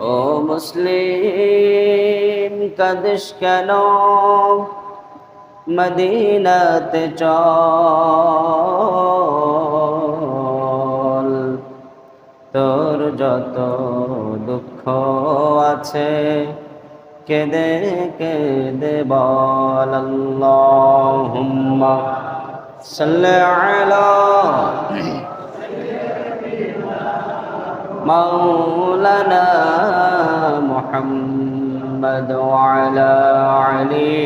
ও মুসলিম, Cadiz কেন? মদিনাতে চল। তোর যত দুঃখ আছে, কেঁদে কেঁদে বল আল্লাহুম্মা। সাল্লি আলা مولانا محمد وعلى علي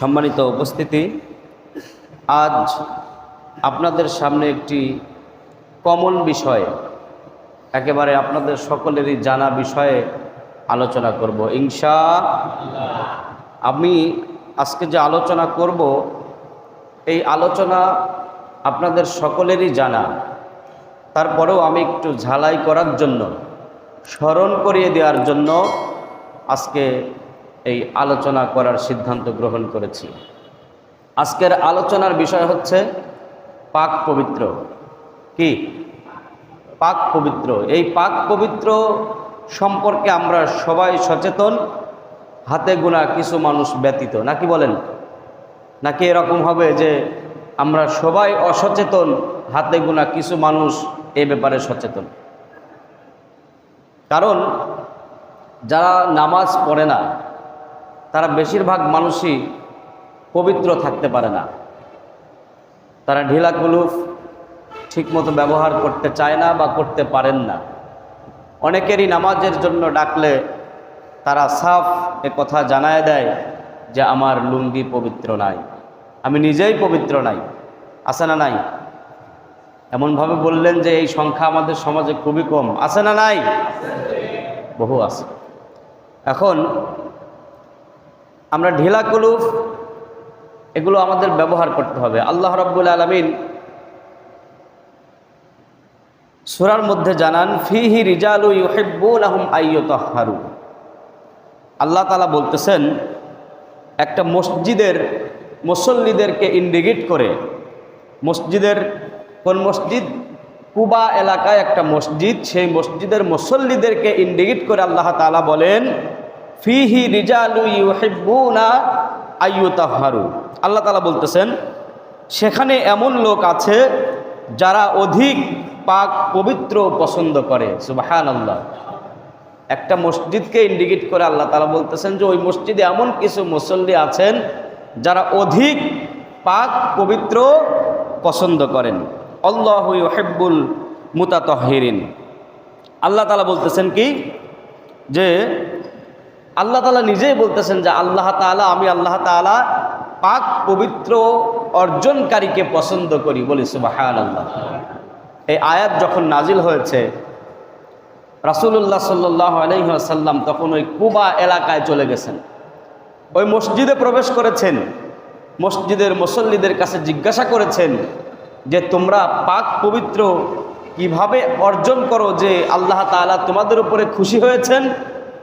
সম্মানিত উপস্থিতি আজ আপনাদের সামনে একটি কমন বিষয় একেবারে আপনাদের সকলেরই জানা বিষয়ে আলোচনা করব ইনশা আমি আজকে যে আলোচনা করব, এই আলোচনা আপনাদের সকলেরই জানা। তারপরেও আমি একটু ঝালাই করার জন্য, স্মরণ করিয়ে দেওয়ার জন্য আজকে এই আলোচনা করার সিদ্ধান্ত গ্রহণ করেছি। আজকের আলোচনার বিষয় হচ্ছে পাক পবিত্র। কি? পাক পবিত্র। এই পাক পবিত্র সম্পর্কে আমরা সবাই সচেতন হাতে গোনা কিছু মানুষ ব্যতীত। নাকি বলেন? নাকি এরকম হবে যে আমরা সবাই অসচেতন, হাতে গোনা কিছু মানুষ এ ব্যাপারে সচেতন? কারণ যারা নামাজ পড়ে না, তারা বেশিরভাগ মানুষই পবিত্র থাকতে পারে না। তারা ঢিলা কুলুফ ঠিকমতো ব্যবহার করতে চায় না বা করতে পারেন না। অনেকেরই নামাজের জন্য ডাকলে তারা সাফ এ কথা জানায় দেয় যে আমার লুঙ্গি পবিত্র নাই। আমি নিজেই পবিত্র নাই। আছে না নাই? এমনভাবে বললেন যে এই সংখ্যা আমাদের সমাজে খুবই কম। আছে না নাই? বহু আছে। এখন আমরা ঢিলা কুলুফ, এগুলো আমাদের ব্যবহার করতে হবে। আল্লাহ রব্বুল আলমিন সুরার মধ্যে জানান, ফিহি রিজালু ইউহিব্বুন আহম আইয়তহারু আল্লাহ তালা বলতেছেন, একটা মসজিদের মুসল্লিদেরকে ইন্ডিকেট করে, মসজিদের কোন মসজিদ? কুবা এলাকায় একটা মসজিদ, সেই মসজিদের মুসল্লিদেরকে ইন্ডিকেট করে আল্লাহ তালা বলেন, ফিহি রিজালু ইউহিব্বুনা আইয়ুতাহারু আল্লাহ তালা বলতেছেন, সেখানে এমন লোক আছে যারা অধিক পাক পবিত্র পছন্দ করে সুবাহান আল্লাহ একটা মসজিদকে ইন্ডিকেট করে আল্লাহ তালা বলতেছেন যে ওই মসজিদে এমন কিছু মুসল্লি আছেন যারা অধিক পাক, পবিত্র, পছন্দ করেন। আল্লাহ হেব্বুল মুতাতহিরিন। আল্লাহ তালা বলতেছেন কি? যে আল্লাহ তালা নিজেই বলতেছেন যে আল্লাহ তালা আমি আল্লাহ তালা পাক, পবিত্র অর্জনকারীকে পছন্দ করি বলি সুবাহান আল্লাহ এই আয়াত যখন নাজিল হয়েছে রাসুল্লাহ সাল্লাহ আলহিহাসাল্লাম তখন ওই কুবা এলাকায় চলে গেছেন। ওই মসজিদে প্রবেশ করেছেন। মসজিদের মুসল্লিদের কাছে জিজ্ঞাসা করেছেন যে, তোমরা পাক পবিত্র কীভাবে অর্জন করো যে আল্লাহ তালা তোমাদের উপরে খুশি হয়েছেন?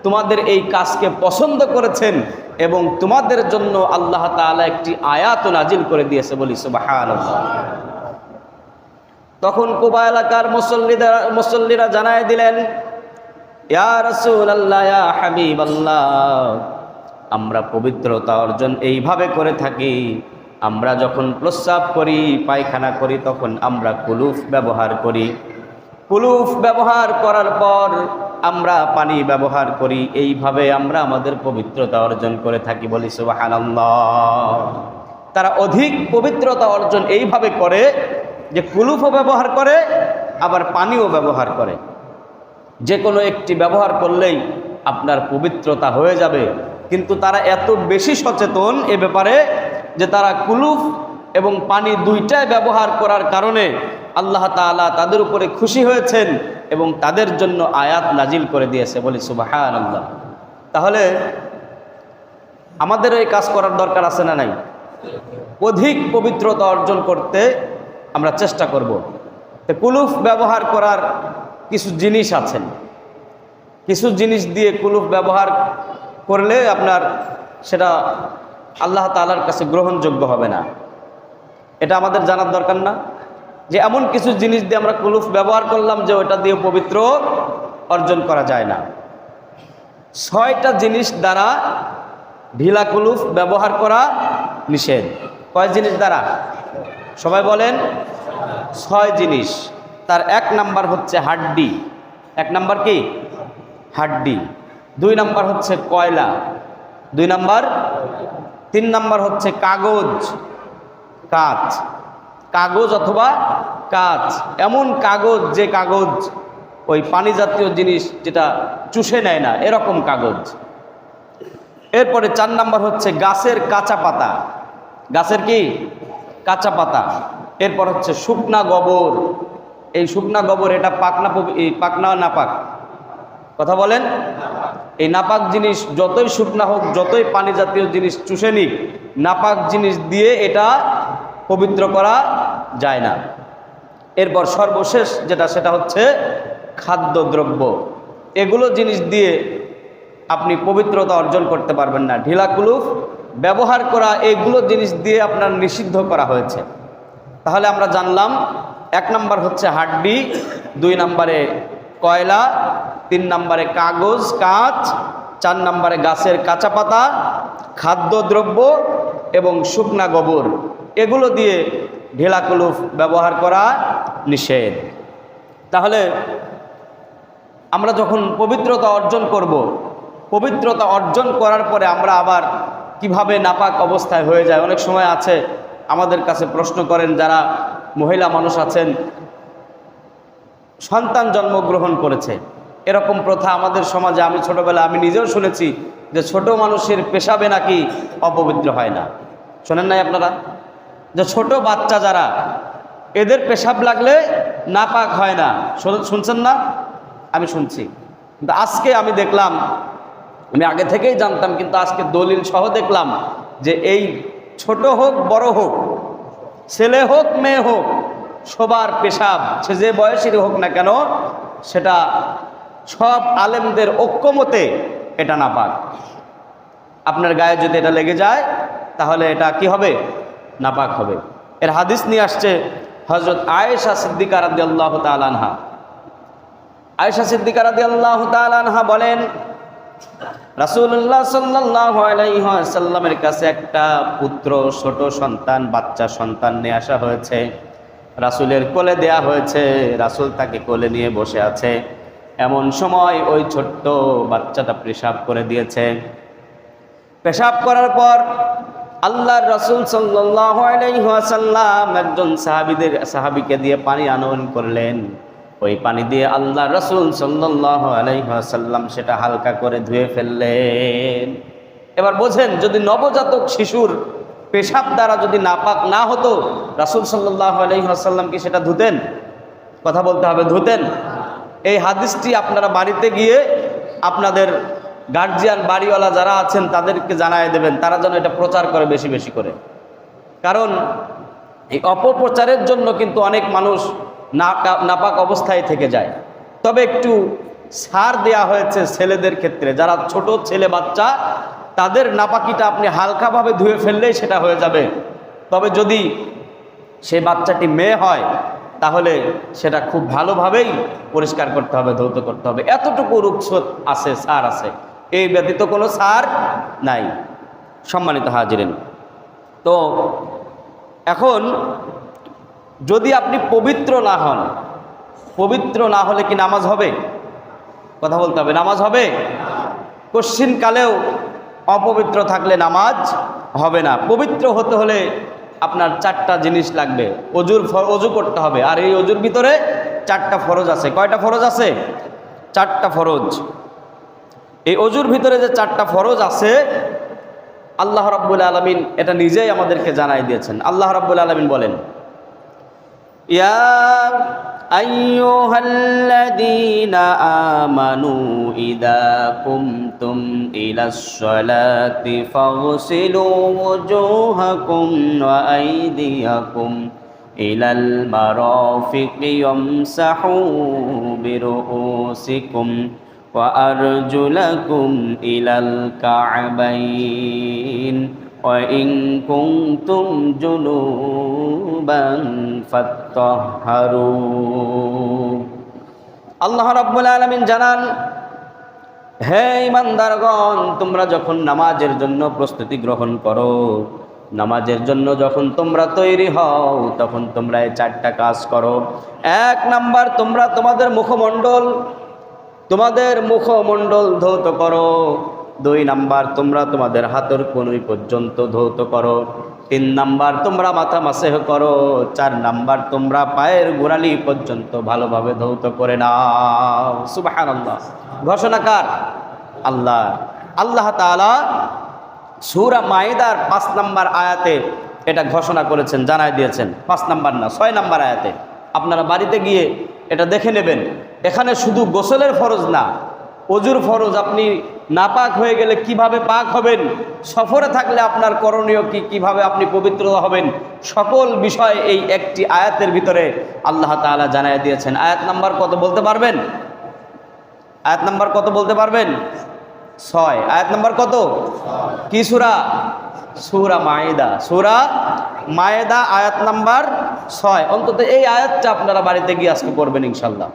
তোমাদের এই কাজকে পছন্দ করেছেন এবং তোমাদের জন্য আল্লাহ তালা একটি আয়াত নাজিল করে দিয়েছে বলি সুবাহ তখন কুবা এলাকার মুসল্লিরা মুসল্লিরা জানায় দিলেন হাবিব আল্লাহ আমরা পবিত্রতা অর্জন এইভাবে করে থাকি, আমরা যখন প্রস্রাব করি, পায়খানা করি, তখন আমরা কুলুফ ব্যবহার করি। কুলুফ ব্যবহার করার পর আমরা পানি ব্যবহার করি, এইভাবে আমরা আমাদের পবিত্রতা অর্জন করে থাকি বলি সুবাহান্লাহ তারা অধিক পবিত্রতা অর্জন এইভাবে করে যে কুলুফও ব্যবহার করে, আবার পানিও ব্যবহার করে। যে কোনো একটি ব্যবহার করলেই আপনার পবিত্রতা হয়ে যাবে। কিন্তু তারা এত বেশি সচেতন এ ব্যাপারে যে তারা কুলুফ এবং পানি দুইটাই ব্যবহার করার কারণে আল্লাহ তালা তাদের উপরে খুশি হয়েছেন এবং তাদের জন্য আয়াত নাজিল করে দিয়েছে বলি সুবাহান আল্লাহ তাহলে আমাদের এই কাজ করার দরকার আছে না নাই? অধিক পবিত্রতা অর্জন করতে আমরা চেষ্টা করব। তো কুলুফ ব্যবহার করার কিছু জিনিস আছেন কিছু জিনিস দিয়ে কুলুফ ব্যবহার করলে আপনার সেটা আল্লাহ তালার কাছে গ্রহণযোগ্য হবে না। এটা আমাদের জানার দরকার না। যে এমন কিছু জিনিস দিয়ে আমরা কুলুফ ব্যবহার করলাম যে ওটা দিয়ে পবিত্র অর্জন করা যায় না। ছয়টা জিনিস দ্বারা ঢিলা কুলুফ ব্যবহার করা নিষেধ। কয় জিনিস দ্বারা? সবাই বলেন, ছয় জিনিস। তার এক নাম্বার হচ্ছে হাড্ডি। এক নাম্বার কি? হাড্ডি। দুই নাম্বার হচ্ছে কয়লা। দুই নাম্বার? তিন নাম্বার হচ্ছে কাগজ। কাঁচ। কাগজ অথবা কাঁচ। এমন কাগজ যে কাগজ, ওই পানি জাতীয় জিনিস যেটা চুষে নেয় না, এরকম কাগজ। এরপরে চার নাম্বার হচ্ছে গাছের কাঁচা পাতা। গাছের কি? কাঁচা পাতা। এরপর হচ্ছে শুকনা গোবর। এই শুকনা গোবর, এটা পাকনা এই পাকনা নাপাক? কথা বলেন? এই নাপাক জিনিস যতই শুকনা হোক, যতই পানি জাতীয় জিনিস চুষে নিক, নাপাক জিনিস দিয়ে এটা পবিত্র করা যায় না। এরপর সর্বশেষ যেটা, সেটা হচ্ছে খাদ্যদ্রব্য। এগুলো জিনিস দিয়ে আপনি পবিত্রতা অর্জন করতে পারবেন না। ঢিলা কুলুফ ব্যবহার করা এইগুলো জিনিস দিয়ে আপনার নিষিদ্ধ করা হয়েছে। তাহলে আমরা জানলাম, এক নাম্বার হচ্ছে হাড্ডি, দুই নম্বরে কয়লা, তিন নম্বরে কাগজ, কাঁচ, চার নম্বরে গাছের কাঁচা পাতা খাদ্যদ্রব্য এবং শুকনা গোবর। এগুলো দিয়ে ঢেলা কুলুফ ব্যবহার করা নিষেধ। তাহলে আমরা যখন পবিত্রতা অর্জন করব, পবিত্রতা অর্জন করার পরে আমরা আবার কীভাবে নাপাক অবস্থায় হয়ে যায়? অনেক সময় আছে, আমাদের কাছে প্রশ্ন করেন যারা মহিলা মানুষ আছেন, সন্তান জন্মগ্রহণ করেছে। এরকম প্রথা আমাদের সমাজে, আমি ছোটবেলা আমি নিজেও শুনেছি যে ছোট মানুষের পেশাবে নাকি অপবিত্র হয় না। শোনেন নাই আপনারা? যে ছোট বাচ্চা যারা, এদের পেশাব লাগলে নাপাক হয় না। শুনছেন না? আমি শুনছি। কিন্তু আজকে আমি দেখলাম আমি আগে থেকেই জানতাম, কিন্তু আজকে দলিল সহ দেখলাম যে এই ছোট হোক, বড় হোক, ছেলে হোক, মেয়ে হোক, সবার পেশাব, সে যে বয়সেরই হোক না কেন, সেটা সব আলেমদের ঐক্যমতে এটা না পাক। আপনার গায়ে যদি এটা লেগে যায়, তাহলে এটা কি হবে? নাপাক হবে। এর হাদিস নিয়ে আসছে হজরত আয়েশা সিদ্দিকা রাদি আল্লাহ তালানহা আয়েশা সিদ্দিকা আল্লাহ তালানহা বলেন রাসুল্লাহ সাল্লাহ আলাইসাল্লামের কাছে একটা পুত্র, ছোট সন্তান, বাচ্চা সন্তান নিয়ে আসা হয়েছে। রাসুলের কোলে দেয়া হয়েছে, রাসুল তাকে কোলে নিয়ে বসে আছে। এমন সময় ওই ছোট্ট বাচ্চাটা পেশাব করে দিয়েছে। পেশাব করার পর আল্লাহর রসুল সাল্লাম একজন সাহাবিদের সাহাবিকে দিয়ে পানি আনয়ন করলেন। ওই পানি দিয়ে আল্লাহ রসুল আলাইসাল্লাম সেটা হালকা করে ধুয়ে ফেললেন। এবার বোঝেন, যদি নবজাতক শিশুর পেশাব দ্বারা যদি নাপাক না হতো, রাসুল সাল্লাহ আলাইসাল্লাম কি সেটা ধুতেন? কথা বলতে হবে, ধুতেন। এই হাদিসটি আপনারা বাড়িতে গিয়ে আপনাদের গার্জিয়ান, বাড়িওয়ালা যারা আছেন, তাদেরকে জানায় দেবেন, তারা যেন এটা প্রচার করে বেশি বেশি করে। কারণ এই অপপ্রচারের জন্য কিন্তু অনেক মানুষ নাপাক অবস্থায় থেকে যায়। তবে একটু সার দেয়া হয়েছে ছেলেদের ক্ষেত্রে। যারা ছোট ছেলে বাচ্চা, তাদের নাপাকিটা আপনি হালকাভাবে ধুয়ে ফেললেই সেটা হয়ে যাবে। তবে যদি সেই বাচ্চাটি মেয়ে হয়, তাহলে সেটা খুব ভালোভাবেই পরিষ্কার করতে হবে, ধৌত করতে হবে। এতটুকু রুকসত আছে, সার আছে। এই ব্যতীত কোনো সার নাই। সম্মানিত হাজিরেন। তো এখন যদি আপনি পবিত্র না হন, পবিত্র না হলে কি নামাজ হবে? কথা বলতে হবে, নামাজ হবে? কালেও অপবিত্র থাকলে নামাজ হবে না। পবিত্র হতে হলে আপনার চারটা জিনিস লাগবে। অজুর অজু করতে হবে। আর এই অজুর ভিতরে চারটা ফরজ আছে। কয়টা ফরজ আছে? চারটা ফরজ। এই অজুর ভিতরে যে চারটা ফরজ আছে, আল্লাহ রাব্বুল আলমিন এটা নিজেই আমাদেরকে জানাই দিয়েছেন। আল্লাহ রাব্বুল আলমিন বলেন يا أيها الذين آمنوا إذا قمتم إلى الصلاة فاغسلوا وجوهكم وأيديكم إلى المرافق يمسحوا برؤوسكم وأرجلكم إلى الكعبين وإن كنتم جنوبا جنوبا فاطهروا আল্লাহ রাব্বুল আলামিন জানান হে ইমানদারগণ তোমরা যখন নামাজের জন্য প্রস্তুতি গ্রহণ করো নামাজের জন্য যখন তোমরা তৈরি হও তখন তোমরা এই চারটা কাজ করো এক নাম্বার তোমরা তোমাদের মুখমণ্ডল তোমাদের মুখমণ্ডল ধৌত করো দুই নাম্বার তোমরা তোমাদের হাতের কনুই পর্যন্ত ধৌত করো তিন নাম্বার তোমরা মাথা মাসেহ করো, চার নাম্বার তোমরা পায়ের গোড়ালি পর্যন্ত ভালোভাবে ধৌত করে নাও। সুবাহান আল্লাহ ঘোষণাকার আল্লাহ। আল্লাহ তাআলা সুরা মায়েদার পাঁচ নাম্বার আয়াতে এটা ঘোষণা করেছেন জানাই দিয়েছেন। পাঁচ নাম্বার না, ছয় নাম্বার আয়াতে। আপনারা বাড়িতে গিয়ে এটা দেখে নেবেন। এখানে শুধু গোসলের ফরজ না অজুর ফরজ, আপনি নাপাক হয়ে গেলে কীভাবে পাক হবেন? সফরে থাকলে আপনার করণীয় কি? কীভাবে আপনি পবিত্র হবেন? সকল বিষয় এই একটি আয়াতের ভিতরে আল্লাহ তাআলা জানাই দিয়েছেন। আয়াত নাম্বার কত বলতে পারবেন? আয়াত নাম্বার কত বলতে পারবেন? ছয়। আয়াত নাম্বার কত? কি সুরা? সুরা মায়েদা। সুরা মায়েদা, আয়াত নাম্বার ছয়। অন্তত এই আয়াতটা আপনারা বাড়িতে গিয়ে আজকে করবেন ইনশাল্লাহ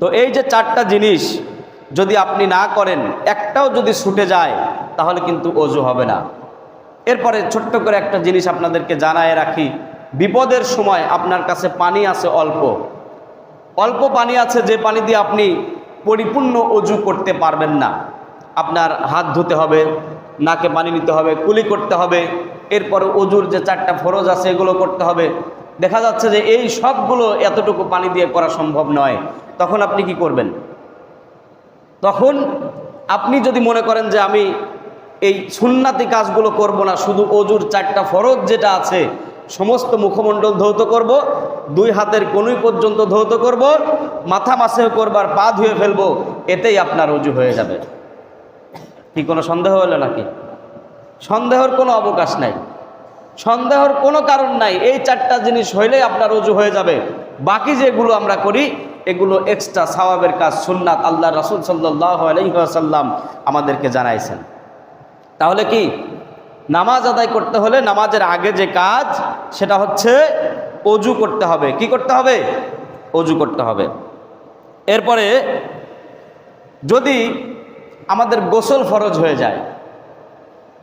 তো এই যে চারটা জিনিস যদি আপনি না করেন, একটাও যদি ছুটে যায়, তাহলে কিন্তু অজু হবে না। এরপরে ছোট্ট করে একটা জিনিস আপনাদেরকে জানায় রাখি। বিপদের সময় আপনার কাছে পানি আছে অল্প। অল্প পানি আছে, যে পানি দিয়ে আপনি পরিপূর্ণ অজু করতে পারবেন না। আপনার হাত ধুতে হবে, নাকে পানি নিতে হবে, কুলি করতে হবে, এরপর অজুর যে চারটা ফরজ আছে, এগুলো করতে হবে। দেখা যাচ্ছে যে এই সবগুলো এতটুকু পানি দিয়ে করা সম্ভব নয়। তখন আপনি কি করবেন? তখন আপনি যদি মনে করেন যে আমি এই সুন্নাতি কাজগুলো করব না, শুধু অজুর চারটা ফরজ যেটা আছে, সমস্ত মুখমণ্ডল ধৌত করব, দুই হাতের কনুই পর্যন্ত ধৌত করব, মাথা মাসে করবার পা ধুয়ে ফেলব, এতেই আপনার অজু হয়ে যাবে। কি কোনো সন্দেহ হলো নাকি? সন্দেহর কোনো অবকাশ নাই। সন্দেহর কোনো কারণ নাই, এই চারটা জিনিস হইলেই আপনার অজু হয়ে যাবে। বাকি যেগুলো আমরা করি এগুলো এক্সট্রা সওয়াবের কাজ সুন্নাত আল্লাহ রাসুল সাল্লাহ আমাদেরকে জানাইছেন। তাহলে কি? নামাজ আদায় করতে হলে নামাজের আগে যে কাজ, সেটা হচ্ছে অজু করতে হবে। কি করতে হবে? অজু করতে হবে। এরপরে যদি আমাদের গোসল ফরজ হয়ে যায়,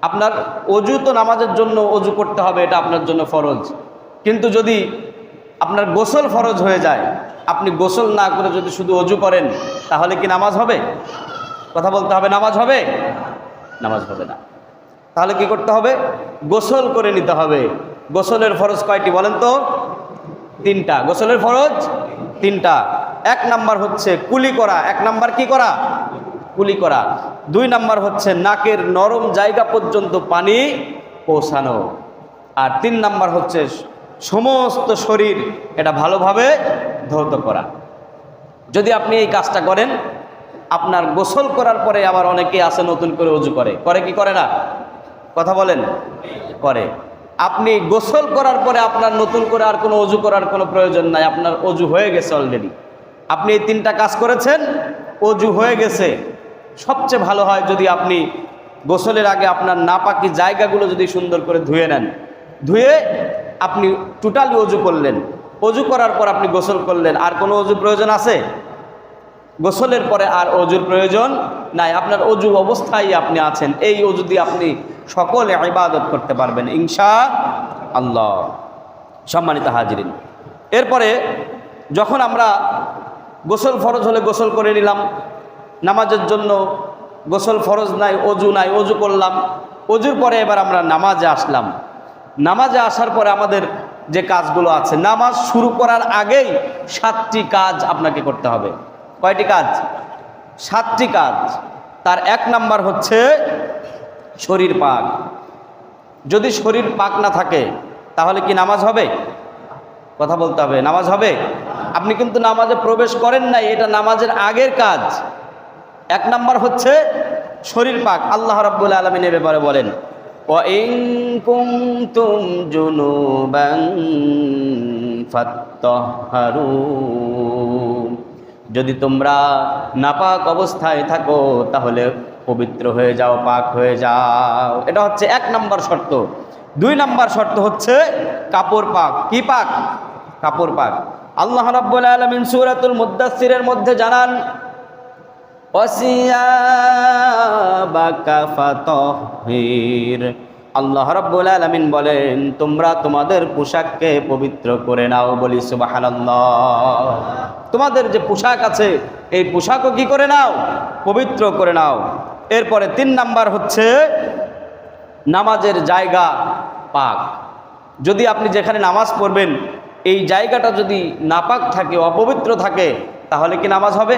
আপনার অজু তো নামাজের জন্য অজু করতে হবে, এটা আপনার জন্য ফরজ। কিন্তু যদি আপনার গোসল ফরজ হয়ে যায়। আপনি গোসল না করে যদি শুধু অজু করেন, তাহলে কি নামাজ হবে? কথা বলতে হবে, নামাজ হবে? নামাজ হবে না। তাহলে কি করতে হবে? গোসল করে নিতে হবে। গোসলের ফরজ কয়টি বলেন তো? তিনটা। গোসলের ফরজ তিনটা। এক নাম্বার হচ্ছে কুলি করা। এক নাম্বার কি করা? কুলি করা। দুই নাম্বার হচ্ছে নাকের নরম জায়গা পর্যন্ত পানি পৌঁছানো। আর তিন নাম্বার হচ্ছে সমস্ত শরীর এটা ভালোভাবে ধৌত করা। যদি আপনি এই কাজটা করেন, আপনার গোসল করার পরে আবার অনেকে আছে নতুন করে অজু করে। করে কি করে না? কথা বলেন? করে। আপনি গোসল করার পরে আপনার নতুন করে আর কোনো অজু করার কোনো প্রয়োজন নাই, আপনার অজু হয়ে গেছে অলরেডি আপনি এই তিনটা কাজ করেছেন অজু হয়ে গেছে। সবচেয়ে ভালো হয় যদি আপনি গোসলের আগে আপনার নাপাকি জায়গাগুলো যদি সুন্দর করে ধুয়ে নেন। ধুয়ে আপনি টোটালি অজু করলেন। অজু করার পর আপনি গোসল করলেন। আর কোনো অজু প্রয়োজন আছে? গোসলের পরে আর অজুর প্রয়োজন নাই। আপনার অজু অবস্থায় আপনি আছেন। এই অজু দিয়ে আপনি সকলে ইবাদত করতে পারবেন, ইনশা আল্লাহ। সম্মানিত হাজিরিন। এরপরে যখন আমরা গোসল ফরজ হলে গোসল করে নিলাম, নামাজের জন্য গোসল ফরজ নাই, অজু নাই, অজু করলাম, অজুর পরে এবার আমরা নামাজে আসলাম। নামাজে আসার পরে আমাদের যে কাজগুলো আছে, নামাজ শুরু করার আগেই সাতটি কাজ আপনাকে করতে হবে। কয়টি কাজ? সাতটি কাজ। তার এক নাম্বার হচ্ছে শরীর পাক। যদি শরীর পাক না থাকে, তাহলে কি নামাজ হবে? কথা বলতে হবে, নামাজ হবে? আপনি কিন্তু নামাজে প্রবেশ করেন নাই, এটা নামাজের আগের কাজ। এক নাম্বার হচ্ছে শরীর পাক। আল্লাহ রাব্বুল আলমিনের ব্যাপারে বলেন وَإِن كُنتُمْ جُنُوبًا فَاتَّهَّرُوا যদি তোমরা নাপাক অবস্থায় থাকো তাহলে পবিত্র হয়ে যাও পাক হয়ে যাও এটা হচ্ছে এক নম্বর শর্ত দুই নাম্বার শর্ত হচ্ছে কাপড় পাক কি পাক কাপড় পাক আল্লাহ রাব্বুল আলামিন সূরাতুল মুদ্দাসসিরের মধ্যে জানান ওয়াসিয়াবাকা ফাতাহির আল্লাহ রাব্বুল আলামিন বলেন, তোমরা তোমাদের পোশাককে পবিত্র করে নাও। বলি, সুবহানাল্লাহ। তোমাদের যে পোশাক আছে, এই পোশাকও কি করে নাও? পবিত্র করে নাও। এরপরে তিন নাম্বার হচ্ছে, নামাজের জায়গা পাক। যদি আপনি যেখানে নামাজ পড়বেন, এই জায়গাটা যদি নাপাক থাকে, অপবিত্র থাকে, তাহলে কি নামাজ হবে?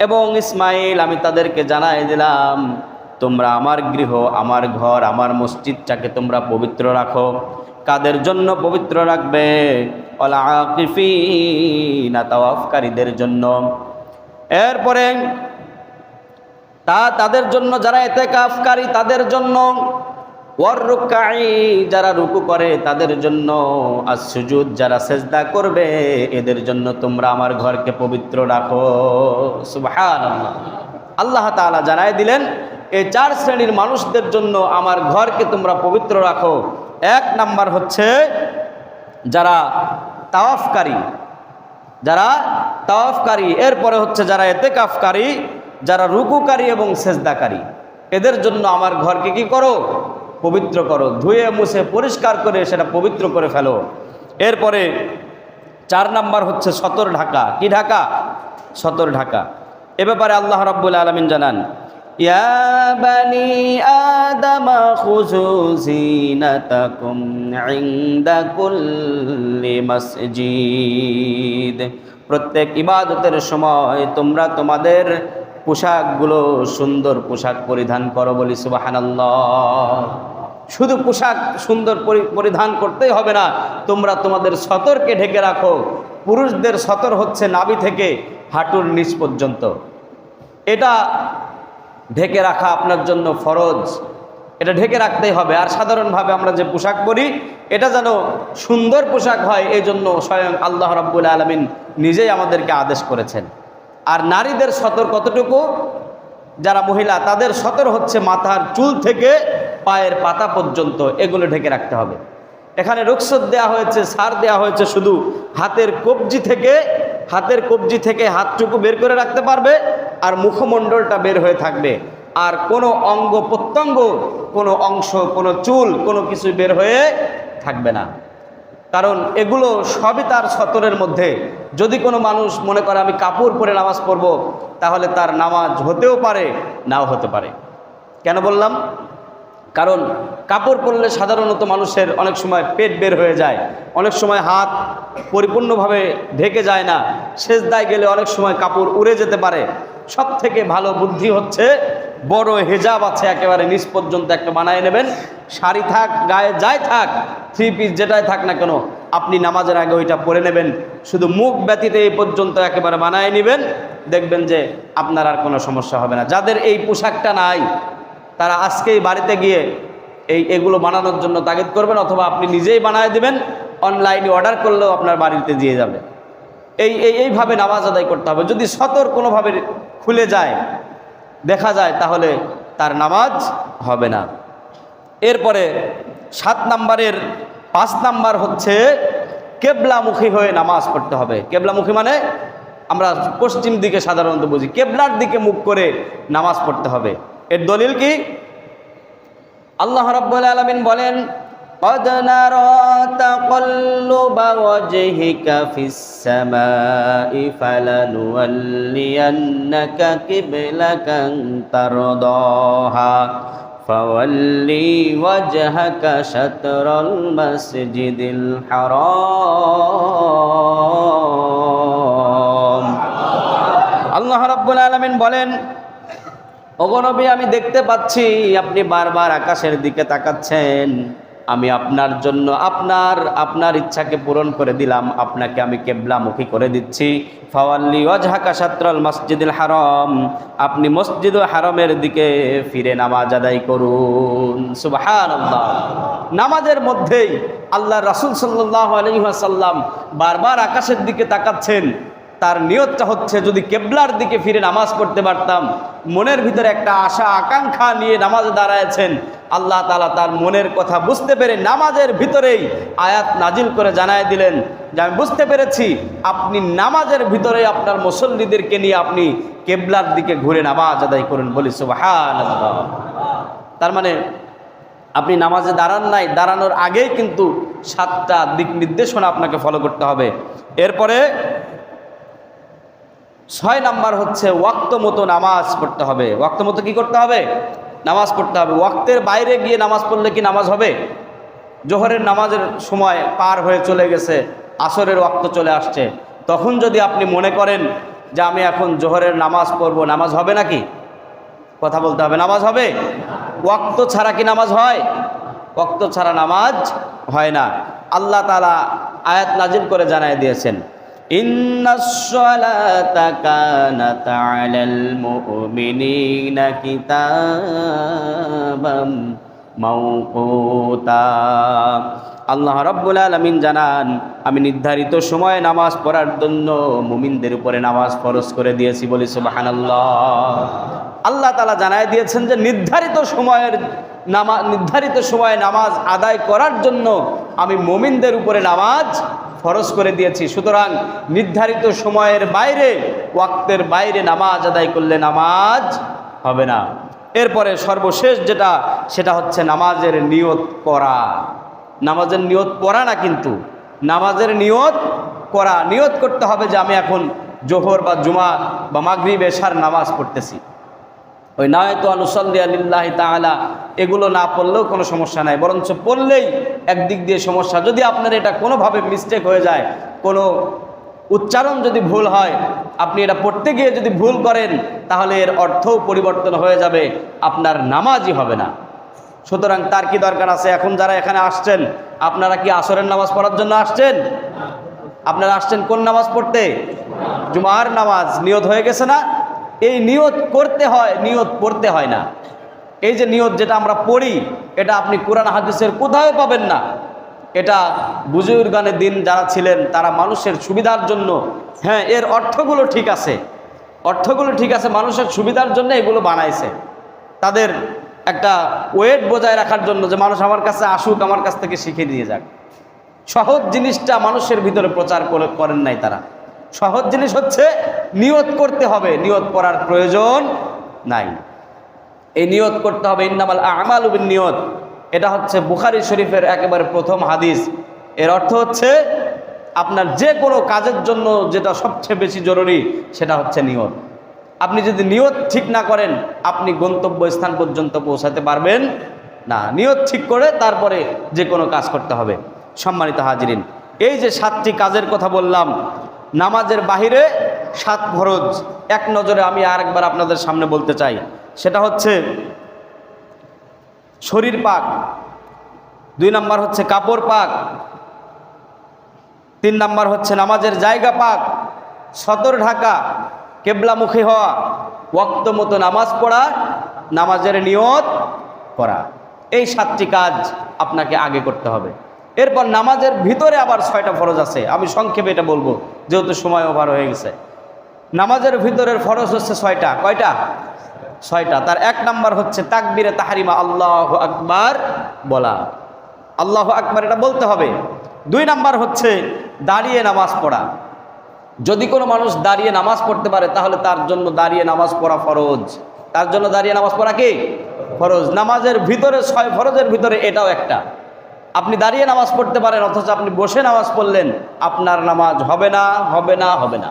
এবং ইসমাইল, আমি তাদেরকে জানাই দিলাম, তোমরা আমার গৃহ, আমার ঘর, আমার মসজিদটাকে তোমরা পবিত্র রাখো। কাদের জন্য পবিত্র রাখবে? না তাওয়াফকারীদের জন্য। এরপরে, তা তাদের জন্য যারা এতে কাফকারী তাদের জন্য যারা রুকু করে, তাদের জন্য আর সুজুদ, যারা সেজদা করবে, এদের জন্য তোমরা আমার ঘরকে পবিত্র রাখো। আল্লাহ তাআলা জানায় দিলেন এই চার শ্রেণির মানুষদের জন্য আমার ঘরকে তোমরা পবিত্র রাখো। এক নাম্বার হচ্ছে, যারা তাওয়াফকারী যারা তাওয়াফকারী, এরপরে হচ্ছে যারা এতে কাফকারী যারা রুকুকারী এবং সেজদাকারী, এদের জন্য আমার ঘরকে কি করো? পবিত্র করো। ধুয়ে, মুছে, পরিষ্কার করে সেটা পবিত্র করে ফেলো। এরপরে চার নাম্বার হচ্ছে সতর ঢাকা। কি ঢাকা? সতর ঢাকা। এ ব্যাপারে আল্লাহ রাব্বুল আলমিন জানান প্রত্যেক ইবাদতের সময় তোমরা তোমাদের পোশাকগুলো সুন্দর পোশাক পরিধান করো বলি সুবাহানাল্লাহ। শুধু পোশাক সুন্দর পরি- পরিধান করতেই হবে না, তোমরা তোমাদের সতরকে ঢেকে রাখো। পুরুষদের সতর হচ্ছে নাবি থেকে হাঁটুর নিচ পর্যন্ত। এটা ঢেকে রাখা আপনার জন্য ফরজ। এটা ঢেকে রাখতেই হবে। আর সাধারণভাবে আমরা যে পোশাক পরি, এটা যেন সুন্দর পোশাক হয় এই জন্য স্বয়ং আল্লাহ রাব্বুল আলমিন নিজেই আমাদেরকে আদেশ করেছেন। আর নারীদের সতর কতটুকু? যারা মহিলা, তাদের সতর হচ্ছে মাথার চুল থেকে পায়ের পাতা পর্যন্ত, এগুলো ঢেকে রাখতে হবে। এখানে রুকসত দেওয়া হয়েছে, সার দেওয়া হয়েছে শুধু হাতের কবজি থেকে, হাতের কবজি থেকে হাতটুকু বের করে রাখতে পারবে আর মুখমণ্ডলটা বের হয়ে থাকবে। আর কোনো অঙ্গ প্রত্যঙ্গ, কোনো অংশ, কোনো চুল, কোনো কিছু বের হয়ে থাকবে না। কারণ এগুলো সবই তার সতরের মধ্যে। যদি কোনো মানুষ মনে করে আমি কাপড় পরে নামাজ পড়ব, তাহলে তার নামাজ হতেও পারে, নাও হতে পারে। কেন বললাম? কারণ কাপড় পরলে সাধারণত মানুষের অনেক সময় পেট বের হয়ে যায়, অনেক সময় হাত পরিপূর্ণভাবে ঢেকে যায় না সেজদায় গেলে অনেক সময় কাপড় উড়ে যেতে পারে। সব থেকে ভালো বুদ্ধি হচ্ছে বড় হেজাব আছে, একেবারে নিচ পর্যন্ত একটা বানায় নেবেন। শাড়ি থাক, গায়ে যাই থাক থ্রি পিস যেটাই থাক না কেন, আপনি নামাজের আগে ওইটা পরে নেবেন। শুধু মুখ ব্যতীত এই পর্যন্ত একেবারে বানায় নেবেন। দেখবেন যে আপনার আর কোনো সমস্যা হবে না। যাদের এই পোশাকটা নাই, তারা আজকেই বাড়িতে গিয়ে এই এগুলো বানানোর জন্য তাগিদ করবেন, অথবা আপনি নিজেই বানায় দেবেন। অনলাইনে অর্ডার করলেও আপনার বাড়িতে দিয়ে যাবে। এই এই, এইভাবে নামাজ আদায় করতে হবে। যদি সতর কোনোভাবে খুলে যায় দেখা যায় তাহলে তার নামাজ হবে না। এরপরে সাত নাম্বারের পাঁচ নাম্বার হচ্ছে কেবলামুখী হয়ে নামাজ পড়তে হবে। কেবলামুখী মানে আমরা পশ্চিম দিকে সাধারণত বুঝি, কেবলার দিকে মুখ করে নামাজ পড়তে হবে। এর দলিল কি? আল্লাহ রাব্বুল আলামিন বলেন قد نرى تقلب وجهك في السماء فلنولينك قبلة ترضاها فولي وجهك شطر المسجد الحرام আল্লাহ রাব্বুল আলামিন বলেন অগনবী আমি দেখতে পাচ্ছি আপনি বারবার আকাশের দিকে তাকাচ্ছেন আমি আপনার জন্য, আপনার আপনার ইচ্ছাকে পূরণ করে দিলাম, আপনাকে আমি কেবলামুখী করে দিচ্ছি। ফাওয়াল্লি ওয়াজহাকা সাত্রাল মসজিদুল হারম, আপনি মসজিদ হারমের দিকে ফিরে নামাজ আদায় করুন। সুবহানাল্লাহ। নামাজের মধ্যেই আল্লাহ রাসূল সাল্লাল্লাহু আলাইহি বারবার আকাশের দিকে তাকাচ্ছেন। তার নিয়তটা হচ্ছে, যদি কেবলার দিকে ফিরে নামাজ পড়তে পারতাম, মনের ভিতরে একটা আশা, আকাঙ্ক্ষা নিয়ে নামাজে দাঁড়ায়ছেন। আল্লাহ তালা তার মনের কথা বুঝতে পেরে নামাজের ভিতরেই আয়াত নাজিল করে জানায় দিলেন যে, আমি বুঝতে পেরেছি, আপনি নামাজের ভিতরে আপনার মুসল্লিদেরকে নিয়ে আপনি কেবলার দিকে ঘুরে নামাজ আদায় করুন। বলি সুবাহান তার মানে আপনি নামাজে দাঁড়ান নাই, দাঁড়ানোর আগেই কিন্তু সাতটা দিক নির্দেশনা আপনাকে ফলো করতে হবে। এরপরে ছয় নাম্বার হচ্ছে, ওয়াক্ত মতো নামাজ পড়তে হবে। ওয়াক্ত মতো কী করতে হবে? নামাজ পড়তে হবে। ওয়াক্তের বাইরে গিয়ে নামাজ পড়লে কি নামাজ হবে? জোহরের নামাজের সময় পার হয়ে চলে গেছে, আসরের ওয়াক্ত চলে আসছে। তখন যদি আপনি মনে করেন যে আমি এখন জোহরের নামাজ পড়ব, নামাজ হবে নাকি? কথা বলতে হবে, নামাজ হবে? ওয়াক্ত ছাড়া কি নামাজ হয়? ওয়াক্ত ছাড়া নামাজ হয় না। আল্লাহ তালা আয়াত নাজিল করে জানাই দিয়েছেন। إن الصلاة كانت على المؤمنين كتابا موقوتا আল্লাহ রব্বুল আলমিন জানান আমি নির্ধারিত সময়ে নামাজ পড়ার জন্য মুমিনদের উপরে নামাজ ফরজ করে দিয়েছি বলি সুবাহান আল্লাহ তালা জানায় দিয়েছেন যে নির্ধারিত সময়ের নামা নির্ধারিত সময়ে নামাজ আদায় করার জন্য আমি মুমিনদের উপরে নামাজ ফরজ করে দিয়েছি। সুতরাং নির্ধারিত সময়ের বাইরে, ওয়াক্তের বাইরে নামাজ আদায় করলে নামাজ হবে না। এরপরে সর্বশেষ যেটা, সেটা হচ্ছে নামাজের নিয়ত করা। নামাজের নিয়ত পড়া না কিন্তু, নামাজের নিয়ত করা। নিয়ত করতে হবে যে আমি এখন জোহর বা জুমা বা মাগরিব, এশার নামাজ পড়তেছি। ওই নায়তো আনুসল্লি আলিল্লাহ তালা এগুলো না পড়লেও কোনো সমস্যা নাই। বরঞ্চ পড়লেই একদিক দিয়ে সমস্যা। যদি আপনার এটা কোনোভাবে মিস্টেক হয়ে যায়, কোনো উচ্চারণ যদি ভুল হয়, আপনি এটা পড়তে গিয়ে যদি ভুল করেন, তাহলে এর অর্থও পরিবর্তন হয়ে যাবে, আপনার নামাজই হবে না। সুতরাং তার কি দরকার আছে? এখন যারা এখানে আসছেন, আপনারা কি আসরের নামাজ পড়ার জন্য আসছেন? আপনারা আসছেন কোন নামাজ পড়তে? জুমার নামাজ। নিয়ত হয়ে গেছে না? এই নিয়ত করতে হয়, নিয়ত পড়তে হয় না। এই যে নিয়ত যেটা আমরা পড়ি, এটা আপনি কোরআন হাদিসের কোথাও পাবেন না। এটা বুজুর্গানের দিন যারা ছিলেন, তারা মানুষের সুবিধার জন্য হ্যাঁ এর অর্থগুলো ঠিক আছে। অর্থগুলো ঠিক আছে, মানুষের সুবিধার জন্য এগুলো বানাইছে। তাদের একটা ওয়েট বজায় রাখার জন্য যে মানুষ আমার কাছে আসুক, আমার কাছ থেকে শিখে দিয়ে যাক। সহজ জিনিসটা মানুষের ভিতরে প্রচার করে- করেন নাই তারা। সহজ জিনিস হচ্ছে নিয়ত করতে হবে। নিয়ত করার প্রয়োজন নাই। এই নিয়ত করতে হবে ইন্নামাল আমাল উবিন নিয়ত। এটা হচ্ছে বুখারি শরীফের একেবারে প্রথম হাদিস। এর অর্থ হচ্ছে আপনার যে কোনো কাজের জন্য যেটা সবচেয়ে বেশি জরুরি সেটা হচ্ছে নিয়ত। আপনি যদি নিয়ত ঠিক না করেন, আপনি গন্তব্য স্থান পর্যন্ত পৌঁছাতে পারবেন না। নিয়ত ঠিক করে তারপরে যে কোনো কাজ করতে হবে। সম্মানিত হাজিরিন, এই যে সাতটি কাজের কথা বললাম নামাজের বাহিরে সাত ফরজ, এক নজরে আমি আরেকবার আপনাদের সামনে বলতে চাই। সেটা হচ্ছে শরীর পাক, দুই নাম্বার হচ্ছে কাপড় পাক, তিন নাম্বার হচ্ছে নামাজের জায়গা পাক সতর ঢাকা, কেবলামুখী হওয়া ওক্ত মতো নামাজ পড়া, নামাজের নিয়ত করা। এই সাতটি কাজ আপনাকে আগে করতে হবে। এরপর নামাজের ভিতরে আবার ছয়টা ফরজ আছে। আমি সংক্ষেপে এটা বলব, যেহেতু সময় ওভার হয়ে গেছে। নামাজের ভিতরের ফরজ হচ্ছে ছয়টা। কয়টা? ছয়টা। তার এক নাম্বার হচ্ছে তাকবিরে তাহারিমা, আল্লাহ আকবার বলা। আল্লাহ আকবার এটা বলতে হবে। দুই নাম্বার হচ্ছে দাঁড়িয়ে নামাজ পড়া। যদি কোনো মানুষ দাঁড়িয়ে নামাজ পড়তে পারে, তাহলে তার জন্য দাঁড়িয়ে নামাজ পড়া ফরজ। তার জন্য দাঁড়িয়ে নামাজ পড়া কি? ফরজ। নামাজের ভিতরে ছয় ফরজের ভিতরে এটাও একটা। আপনি দাঁড়িয়ে নামাজ পড়তে পারেন, অথচ আপনি বসে নামাজ পড়লেন, আপনার নামাজ হবে না হবে না হবে না।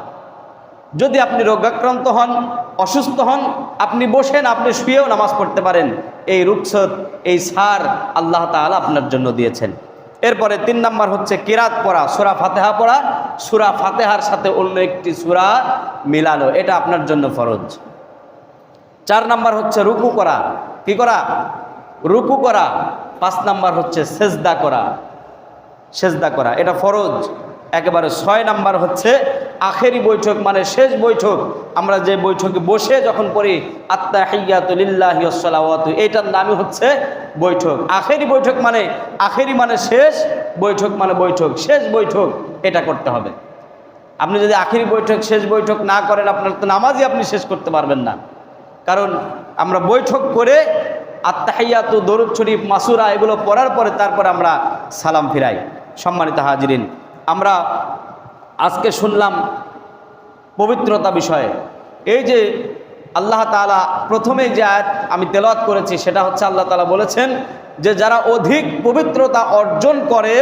যদি আপনি রোগাক্রান্ত হন, অসুস্থ হন, আপনি বসেন, আপনি শুয়েও নামাজ পড়তে পারেন, এই রুকসত এই সার আল্লাহ তাআলা আপনার জন্য দিয়েছেন। এরপরে তিন নাম্বার হচ্ছে কিরাত পড়া, সুরা ফাতেহা পড়া। সুরা ফাতেহার সাথে অন্য একটি সুরা মিলানো, এটা আপনার জন্য ফরজ। চার নাম্বার হচ্ছে রুকু করা। কি করা? রুকু করা। পাঁচ নাম্বার হচ্ছে সেজদা করা। সেজদা করা, এটা ফরজ। একেবারে ছয় নাম্বার হচ্ছে আখেরি বৈঠক মানে শেষ বৈঠক। আমরা যে বৈঠকে বসে যখন পড়ি আত্মা হিয়াতুলিল্লাহিসালাওয়াত এইটার নামই হচ্ছে বৈঠক। আখেরি বৈঠক মানে আখেরি মানে শেষ, বৈঠক মানে বৈঠক। শেষ বৈঠক, এটা করতে হবে। আপনি যদি আখেরি বৈঠক, শেষ বৈঠক না করেন, আপনার তো নামাজই আপনি শেষ করতে পারবেন না। কারণ আমরা বৈঠক করে আত্মাহিয়াতু দরুদ শরীফ, মাসুরা, এগুলো পড়ার পরে তারপর আমরা সালাম ফিরাই। সম্মানিত হাজিরিন, আমরা আজকে শুনলাম পবিত্রতা বিষয়ে। এই যে আল্লাহ তালা প্রথমে যে আয়াত আমি তেলাওয়াত করেছি, সেটা হচ্ছে আল্লাহ তালা বলেছেন যে, যারা অধিক পবিত্রতা অর্জন করে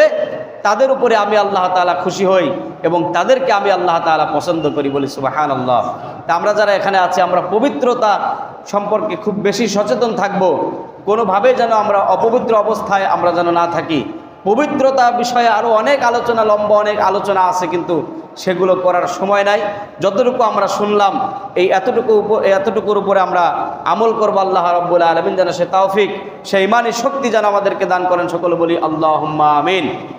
তাদের উপরে আমি আল্লাহ তালা খুশি হই এবং তাদেরকে আমি আল্লাহ তালা পছন্দ করি বলি সুবাহান আল্লাহ তা আমরা যারা এখানে আছি, আমরা পবিত্রতা সম্পর্কে খুব বেশি সচেতন থাকব। কোনোভাবে যেন আমরা অপবিত্র অবস্থায় আমরা যেন না থাকি। পবিত্রতা বিষয়ে আরও অনেক আলোচনা, লম্বা অনেক আলোচনা আছে, কিন্তু সেগুলো করার সময় নাই। যতটুকু আমরা শুনলাম, এই এতটুকু উপ- এতটুকুর উপরে আমরা আমল করব আল্লাহ রব্বুল আলমিন যেন সে তাওফিক সে ইমানি শক্তি যেন আমাদেরকে দান করেন সকলে বলি আল্লাহ আমিন।